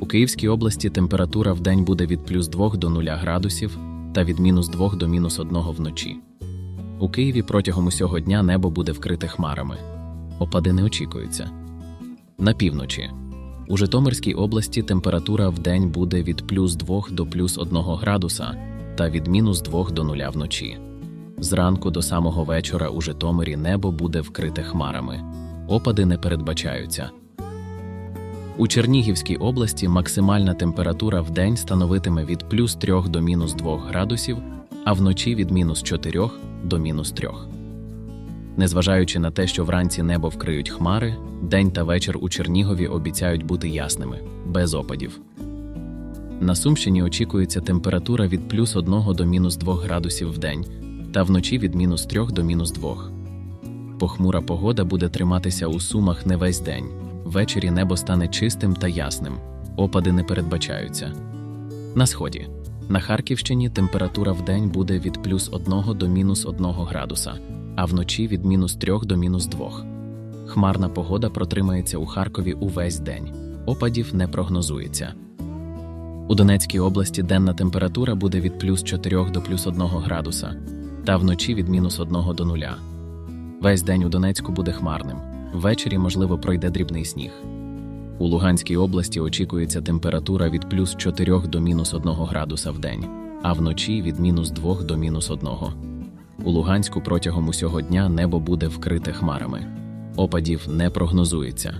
У Київській області температура в день буде від плюс 2 до 0 градусів та від мінус 2 до мінус 1 вночі. У Києві протягом усього дня небо буде вкрите хмарами. Опади не очікуються. На півночі. У Житомирській області температура в день буде від плюс 2 до плюс 1 градуса та від мінус 2 до 0 вночі. Зранку до самого вечора у Житомирі небо буде вкрите хмарами. Опади не передбачаються. У Чернігівській області максимальна температура в день становитиме від плюс 3 до мінус 2 градусів, а вночі від мінус 4 до мінус 3. Незважаючи на те, що вранці небо вкриють хмари, день та вечір у Чернігові обіцяють бути ясними, без опадів. На Сумщині очікується температура від плюс 1 до мінус 2 градусів в день, та вночі від мінус 3 до мінус 2. Похмура погода буде триматися у Сумах не весь день. Ввечері небо стане чистим та ясним, опади не передбачаються. На сході. На Харківщині температура в день буде від плюс 1 до мінус 1 градуса, а вночі від мінус 3 до мінус 2. Хмарна погода протримається у Харкові увесь день. Опадів не прогнозується. У Донецькій області денна температура буде від плюс 4 до плюс 1 градуса, та вночі від мінус 1 до 0. Весь день у Донецьку буде хмарним. Ввечері, можливо, пройде дрібний сніг. У Луганській області очікується температура від плюс 4 до мінус 1 градуса в день, а вночі від мінус 2 до мінус 1. У Луганську протягом усього дня небо буде вкрите хмарами. Опадів не прогнозується.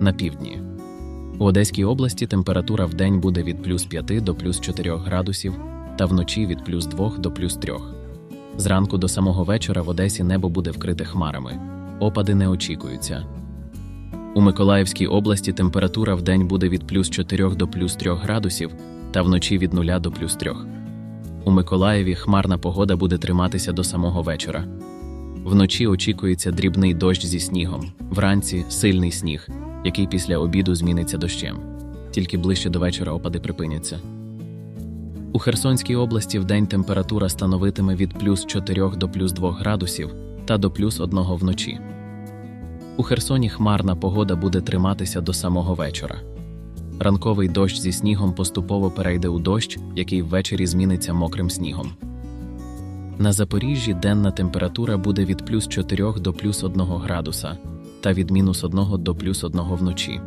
На півдні. У Одеській області температура в день буде від плюс 5 до плюс 4 градусів та вночі від плюс 2 до плюс 3. Зранку до самого вечора в Одесі небо буде вкрите хмарами. Опади не очікуються. У Миколаївській області температура в день буде від плюс 4 до плюс 3 градусів та вночі від 0 до плюс 3. У Миколаєві хмарна погода буде триматися до самого вечора. Вночі очікується дрібний дощ зі снігом, вранці сильний сніг, який після обіду зміниться дощем. Тільки ближче до вечора опади припиняться. У Херсонській області вдень температура становитиме від плюс 4 до плюс 2 градусів та до плюс 1 вночі. У Херсоні хмарна погода буде триматися до самого вечора. Ранковий дощ зі снігом поступово перейде у дощ, який ввечері зміниться мокрим снігом. На Запоріжжі денна температура буде від плюс 4 до плюс 1 градуса та від мінус 1 до плюс 1 вночі.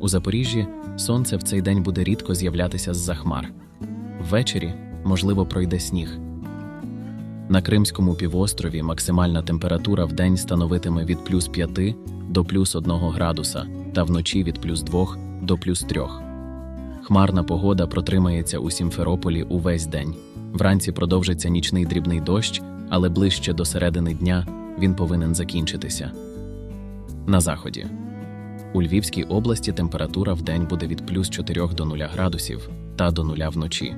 У Запоріжжі сонце в цей день буде рідко з'являтися з-за хмар. Ввечері, можливо, пройде сніг. На Кримському півострові максимальна температура в день становитиме від плюс 5 до плюс 1 градуса та вночі від плюс 2 до плюс 3. Хмарна погода протримається у Сімферополі увесь день. Вранці продовжиться нічний дрібний дощ, але ближче до середини дня він повинен закінчитися. На заході. У Львівській області температура в день буде від плюс 4 до 0 градусів та до 0 вночі.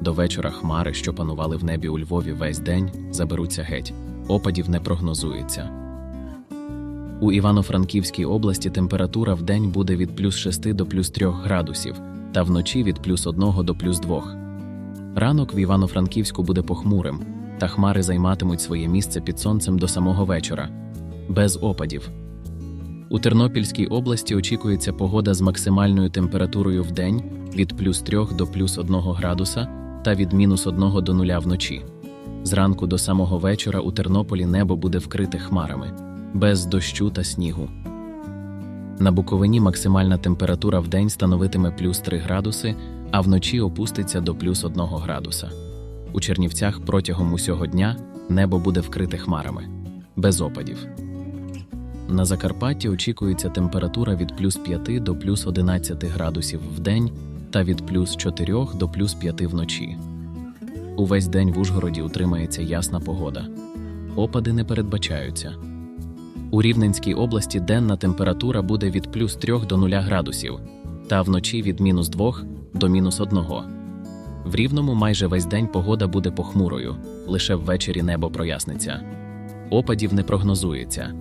До вечора хмари, що панували в небі у Львові весь день, заберуться геть. Опадів не прогнозується. У Івано-Франківській області температура в день буде від плюс 6 до плюс 3 градусів, та вночі від плюс 1 до плюс 2. Ранок в Івано-Франківську буде похмурим, та хмари займатимуть своє місце під сонцем до самого вечора, без опадів. У Тернопільській області очікується погода з максимальною температурою в день від плюс 3 до плюс 1 градуса та від мінус 1 до 0 вночі. Зранку до самого вечора у Тернополі небо буде вкрите хмарами, без дощу та снігу. На Буковині максимальна температура в день становитиме плюс 3 градуси, а вночі опуститься до плюс 1 градуса. У Чернівцях протягом усього дня небо буде вкрите хмарами, без опадів. На Закарпатті очікується температура від плюс 5 до плюс 11 градусів в день та від плюс 4 до плюс 5 вночі. Увесь день в Ужгороді утримається ясна погода. Опади не передбачаються. У Рівненській області денна температура буде від плюс 3 до 0 градусів, та вночі від мінус 2 до мінус 1. В Рівному майже весь день погода буде похмурою, лише ввечері небо проясниться. Опадів не прогнозується.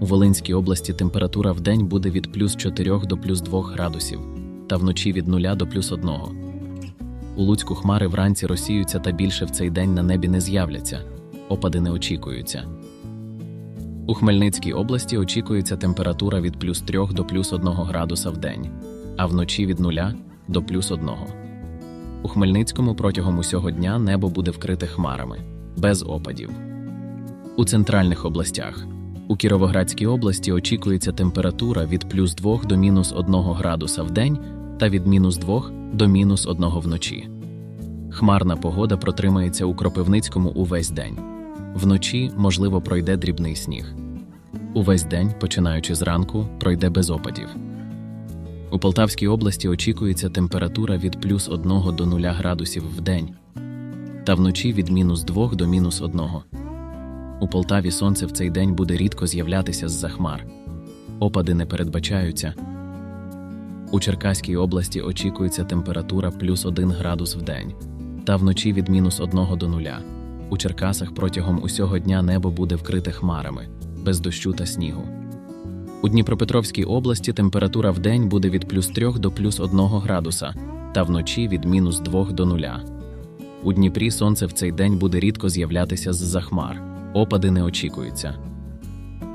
У Волинській області температура в день буде від плюс 4 до плюс 2 градусів, та вночі від 0 до плюс 1. У Луцьку хмари вранці розсіються та більше в цей день на небі не з'являться, опади не очікуються. У Хмельницькій області очікується температура від плюс 3 до плюс 1 градуса в день, а вночі від 0 до плюс 1. У Хмельницькому протягом усього дня небо буде вкрите хмарами, без опадів. У центральних областях. У Кіровоградській області очікується температура від плюс 2 до мінус 1 градуса в день та від мінус 2 до мінус 1 вночі. Хмарна погода протримається у Кропивницькому увесь день. Вночі, можливо, пройде дрібний сніг. Увесь день, починаючи зранку, пройде без опадів. У Полтавській області очікується температура від плюс 1 до 0 градусів в день та вночі від мінус 2 до мінус 1. У Полтаві сонце в цей день буде рідко з'являтися з-за хмар. Опади не передбачаються. У Черкаській області очікується температура плюс 1 градус в день та вночі від мінус 1 до 0. У Черкасах протягом усього дня небо буде вкрите хмарами, без дощу та снігу. У Дніпропетровській області температура в день буде від плюс 3 до плюс 1 градуса та вночі від мінус 2 до 0. У Дніпрі сонце в цей день буде рідко з'являтися з-за хмар. Опади не очікуються.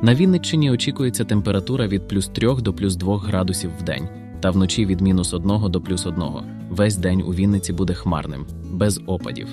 На Вінниччині очікується температура від плюс 3 до плюс 2 градусів в день та вночі від мінус 1 до плюс 1. Весь день у Вінниці буде хмарним, без опадів.